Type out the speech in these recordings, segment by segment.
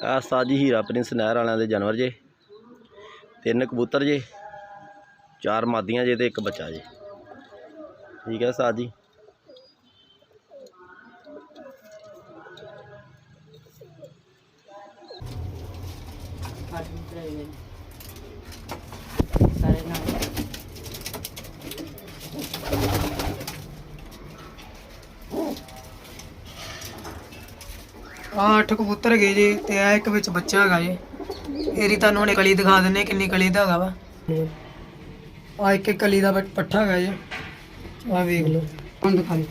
ਆ ਜੀ ਹੀਰਾ ਪ੍ਰਿੰਸ ਨਹਿਰ ਵਾਲਿਆਂ ਦੇ ਜਾਨਵਰ ਜੇ, ਤਿੰਨ ਕਬੂਤਰ ਜੇ, ਚਾਰ ਮਾਦੀਆਂ ਜੇ ਤੇ ਇੱਕ ਬੱਚਾ ਜੇ। ਠੀਕ ਹੈ ਸਾਜੀ? ਸਾਰੇ ਨਾਲ ਆਹ ਅੱਠ ਕਬੂਤਰ ਹੈਗੇ ਜੀ ਤੇ ਆ ਇੱਕ ਵਿੱਚ ਬੱਚਾ ਹੈਗਾ ਜੀ। ਇਹਦੀ ਤੁਹਾਨੂੰ ਹੁਣੇ ਕਲੀ ਦਿਖਾ ਦਿੰਨੇ ਕਿੰਨੀ ਕਲੀ ਦਾ ਹੈਗਾ ਵਾ। ਆ ਇੱਕ ਇੱਕ ਕਲੀ ਦਾ ਪੱਠਾ ਹੈਗਾ ਜੀ। ਆ ਵੇਖ ਲਓ। ਹੁਣ ਦਿਖਾ ਦਿਓ।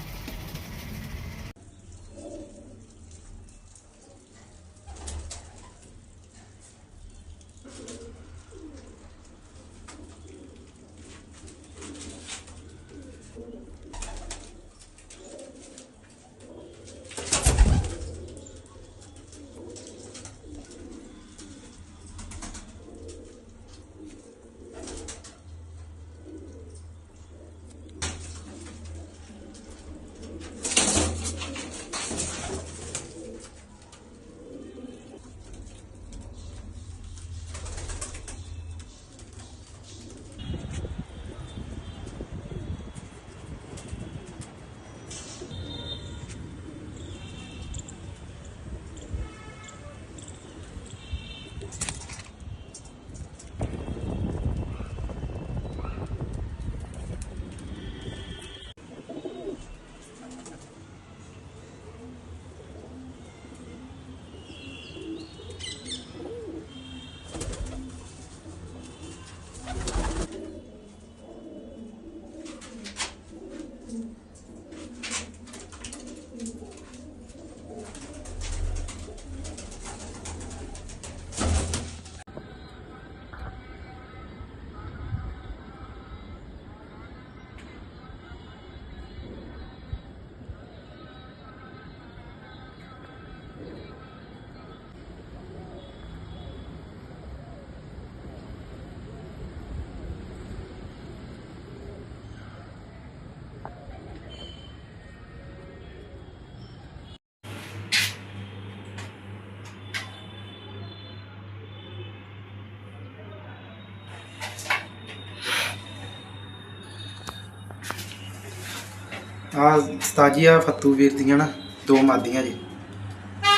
ਆ ਸਤਾਜੀਆ ਫੱਤੂ ਵੀਰ ਦੀਆਂ ਨਾ ਦੋ ਮਾਦੀਆਂ ਜੀ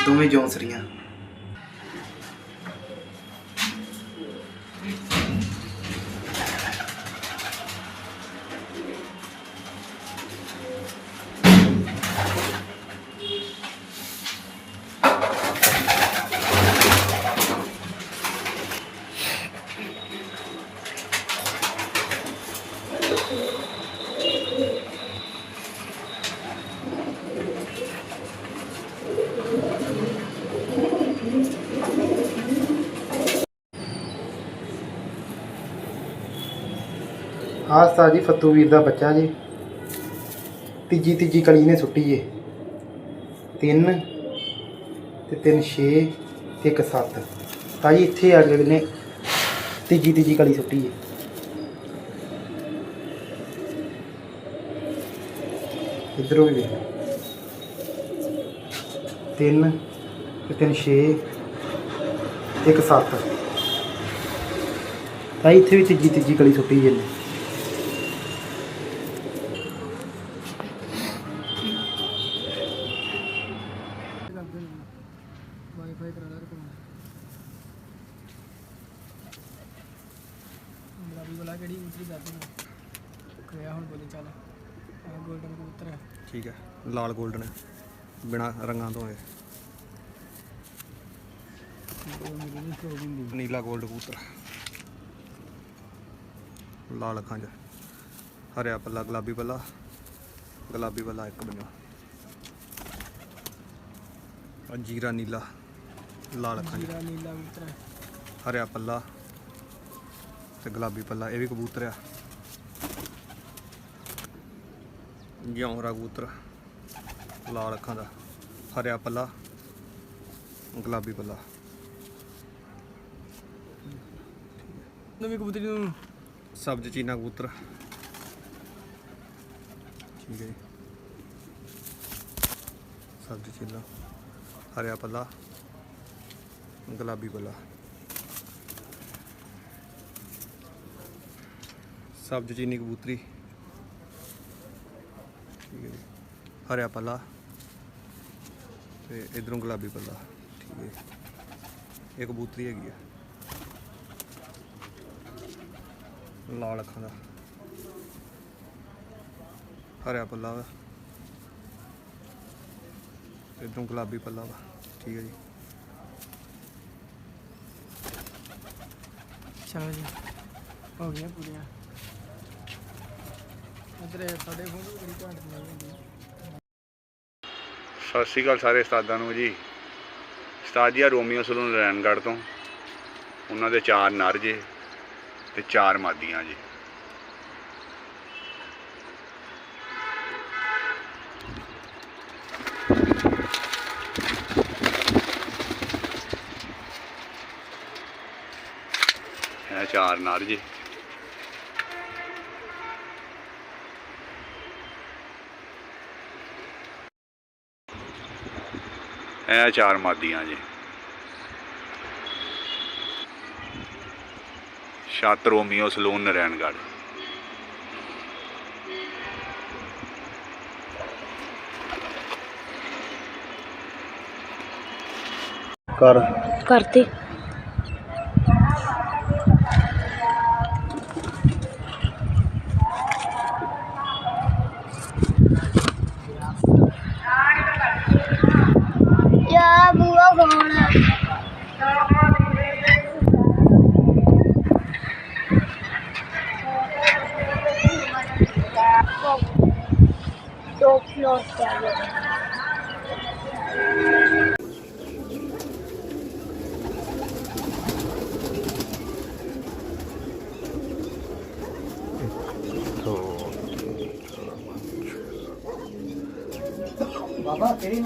ਦੋਵੇਂ ਜੌਂਸਰੀਆਂ। ਆ ਸਤਾਜੀ ਫੱਤੂ ਵੀਰ ਦਾ ਬੱਚਾ ਜੀ। ਤੀਜੀ ਤੀਜੀ ਕਲੀ ਨੇ ਸੁੱਟੀ ਏ। ਤਿੰਨ ਤੇ ਤਿੰਨ 6 ਤੇ ਇੱਕ 7 ਤਾਂ ਜੀ ਇੱਥੇ ਆ ਗਏ ਨੇ। ਤੀਜੀ ਤੀਜੀ ਕਲੀ ਸੁੱਟੀ ਏ। ਇਧਰੋਂ ਵੀ ਵੇਖ। ਤਿੰਨ ਤੇ ਤਿੰਨ 6 ਤੇ ਇੱਕ 7 ਤਾਂ ਇੱਥੇ ਵੀ ਤੀਜੀ ਤੀਜੀ ਕਲੀ ਸੁੱਟੀ ਜੇ ਨੇ ਵਾਈਫਾਈ ਕਰਾ ਲਾ ਕੋਲ ਕਬੂਤਰੀ ਬੋਲਾ ਕਿਹੜੀ ਕਬੂਤਰੀ ਕਰਦੇ ਨਾ ਕਿਹਾ ਹੁਣ ਬੋਲੀ ਚੱਲ। ਆ ਗੋਲਡਨ ਕਬੂਤਰ ਹੈ ਠੀਕ ਹੈ ਲਾਲ ਗੋਲਡਨ ਹੈ ਬਿਨਾ ਰੰਗਾਂ ਤੋਂ ਹੈ ਉਹ ਮੇਰੀ ਨਹੀਂ ਸ਼ੋਅ ਨੀਲਾ 골ਡ ਕਬੂਤਰ। ਲਾਲ ਅੱਖਾਂ 'ਚ ਹਰਿਆ ਪੱਲਾ ਗੁਲਾਬੀ ਪੱਲਾ ਗੁਲਾਬੀ ਪੱਲਾ ਇੱਕ ਬਣਾ ਆ ਜੀਰਾ ਨੀਲਾ ਲਾਲ ਅੱਖਾਂ 'ਚ ਨੀਲਾ ਕਬੂਤਰ ਹੈ ਹਰਿਆ ਪੱਲਾ ਤੇ ਗੁਲਾਬੀ ਪੱਲਾ ਇਹ ਵੀ ਕਬੂਤਰ ਆ। ਜਿਉਂਰਾ ਕਬੂਤਰ ਲਾਲ ਅੱਖਾਂ ਦਾ ਹਰਿਆ ਪੱਲਾ ਗੁਲਾਬੀ ਪੱਲਾ। ਨਵੀਂ ਕਬੂਤਰੀ ਨੂੰ ਸਬਜ਼ ਚੀਨਾ ਕਬੂਤਰ। ਠੀਕ ਹੈ ਸਬਜ਼ ਚੀਨਾ ਹਰਿਆ ਪੱਲਾ ਗੁਲਾਬੀ ਪੱਲਾ। ਸਬਜ਼ ਚੀਨੀ ਕਬੂਤਰੀ। ਠੀਕ ਹੈ ਜੀ। ਹਰਿਆ ਪੱਲਾ। ਤੇ ਇਧਰੋਂ ਗੁਲਾਬੀ ਪੱਲਾ। ਠੀਕ ਹੈ ਜੀ। ਇਹ ਕਬੂਤਰੀ ਹੈਗੀ ਆ। ਲਾਲ ਅੱਖਾਂ ਦਾ। ਹਰਿਆ ਪੱਲਾ ਵਾ। ਇਧਰੋਂ ਗੁਲਾਬੀ ਪੱਲਾ ਵਾ। ਠੀਕ ਹੈ ਜੀ। ਚਲੋ ਜੀ। ਹੋ ਗਿਆ ਪੂਰੀਆਂ। ਇਧਰ ਸਾਡੇ ਫੋਨ ਵੀ ਬੜੀ ਘੱਟ ਨਹੀਂ ਹੁੰਦੀ। ਸਤਿ ਸ਼੍ਰੀ ਅਕਾਲ ਸਾਰੇ ਉਸਤਾਦਾਂ ਨੂੰ ਜੀ। ਉਸਤਾਦ ਜੀ ਆ ਰੋਮੀਓ ਸਲੂਨ ਰੈਨਗੜ੍ਹ ਤੋਂ। ਉਹਨਾਂ ਦੇ ਚਾਰ ਨਰ ਜੇ ਤੇ ਚਾਰ ਮਾਦੀਆਂ ਜੀ। ਇਹ ਚਾਰ ਨਰ ਜੀ। ਇਹ ਚਾਰ ਮਾਦੀਆਂ ਜੀ। ਛੱਤ ਰੋਮੀਓ ਸਲੂਨ ਨਰੈਣਗੜ੍ਹ। ਕਰ ਕਰਤੇ ਫਲੋਰ ਤੇ ਆ ਗਏ ਬਾਬਾ ਤੇਰੀ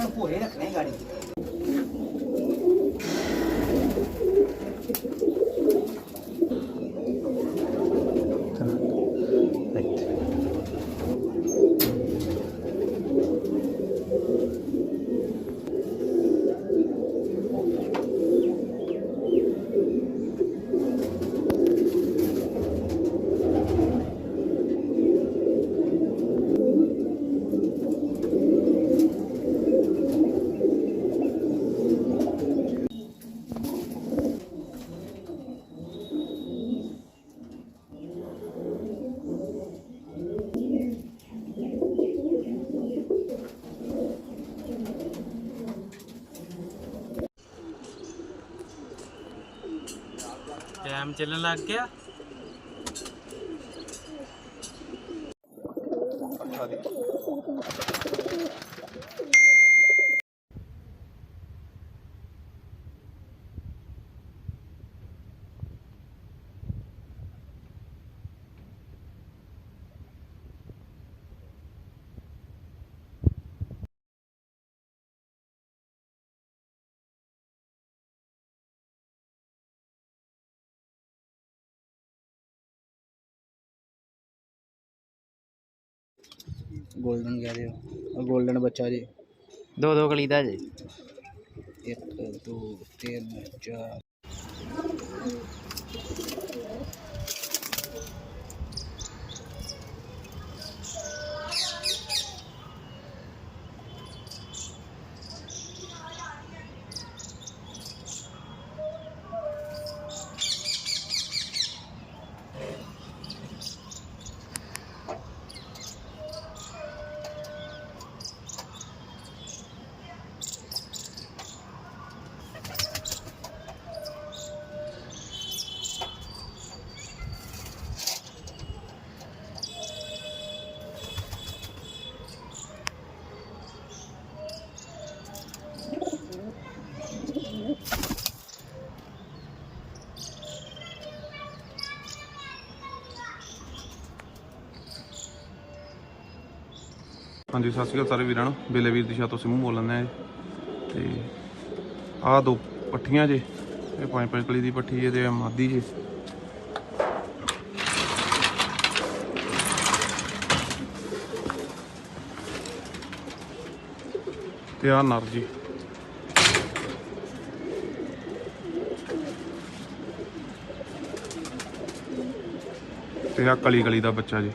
ਚੱਲਣ ਲੱਗ ਗਿਆ। ਗੋਲਡਨ ਕਹਿ ਰਹੇ ਹੋ ਗੋਲਡਨ ਬੱਚਾ ਜੀ। ਦੋ ਦੋ ਕਲੀ ਦਾ ਜੇ। 1 2 3 4 ਹਾਂਜੀ, ਸਤਿ ਸ਼੍ਰੀ ਅਕਾਲ ਸਾਰੇ ਵੀਰਾਂ ਨੂੰ। ਬੇਲੇ ਵੀਰ ਦਿਸ਼ਾ ਤੋਂ ਸਿਮੂ ਬੋਲਣ ਨੇ ਤੇ ਆਹ ਦੋ ਪੱਠੀਆਂ ਜੇ, ਇਹ ਪੰਜ ਪੰਜ ਕਲੀ ਦੀ ਪੱਠੀ ਜੇ ਤੇ ਮਾਦੀ ਜੇ। ਤੇ ਆਹ ਨਰ ਜੀ। ਤੇ ਆਹ ਕਲੀ ਕਲੀ ਦਾ ਬੱਚਾ ਜੀ।